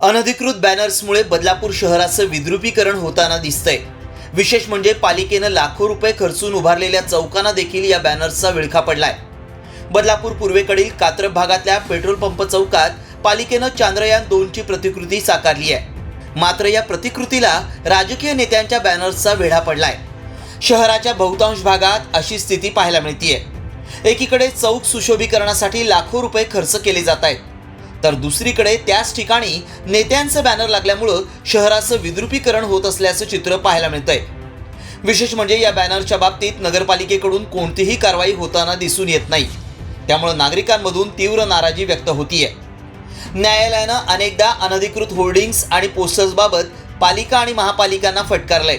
अनधिकृत बॅनर्समुळे बदलापूर शहराचं विद्रुपीकरण होताना दिसतंय. विशेष म्हणजे पालिकेनं लाखो रुपये खर्चून उभारलेल्या चौकांना देखील या बॅनर्सचा विळखा पडलाय. बदलापूर पूर्वेकडील कात्रप भागातल्या पेट्रोल पंप चौकात पालिकेनं चांद्रयान दोनची प्रतिकृती साकारली आहे. मात्र या प्रतिकृतीला राजकीय नेत्यांच्या बॅनर्सचा वेढा पडलाय. शहराच्या बहुतांश भागात अशी स्थिती पाहायला मिळतीये. एकीकडे चौक सुशोभीकरणासाठी लाखो रुपये खर्च केले जात आहेत. तर दुसरीकडे त्याच ठिकाणी नेत्यांचं बॅनर लागल्यामुळं शहराचं विद्रुपीकरण होत असल्याचं चित्र पाहायला मिळतंय. विशेष म्हणजे या बॅनरच्या बाबतीत नगरपालिकेकडून कोणतीही कारवाई होताना दिसून येत नाही. त्यामुळं नागरिकांमधून तीव्र नाराजी व्यक्त होतीये. न्यायालयानं अनेकदा अनधिकृत होर्डिंग्स आणि पोस्टर्सबाबत पालिका आणि महापालिकांना फटकारलंय.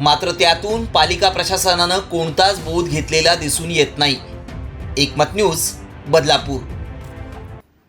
मात्र त्यातून पालिका प्रशासनानं कोणताच बोध घेतलेला दिसून येत नाही. एकमत न्यूज बदलापूर.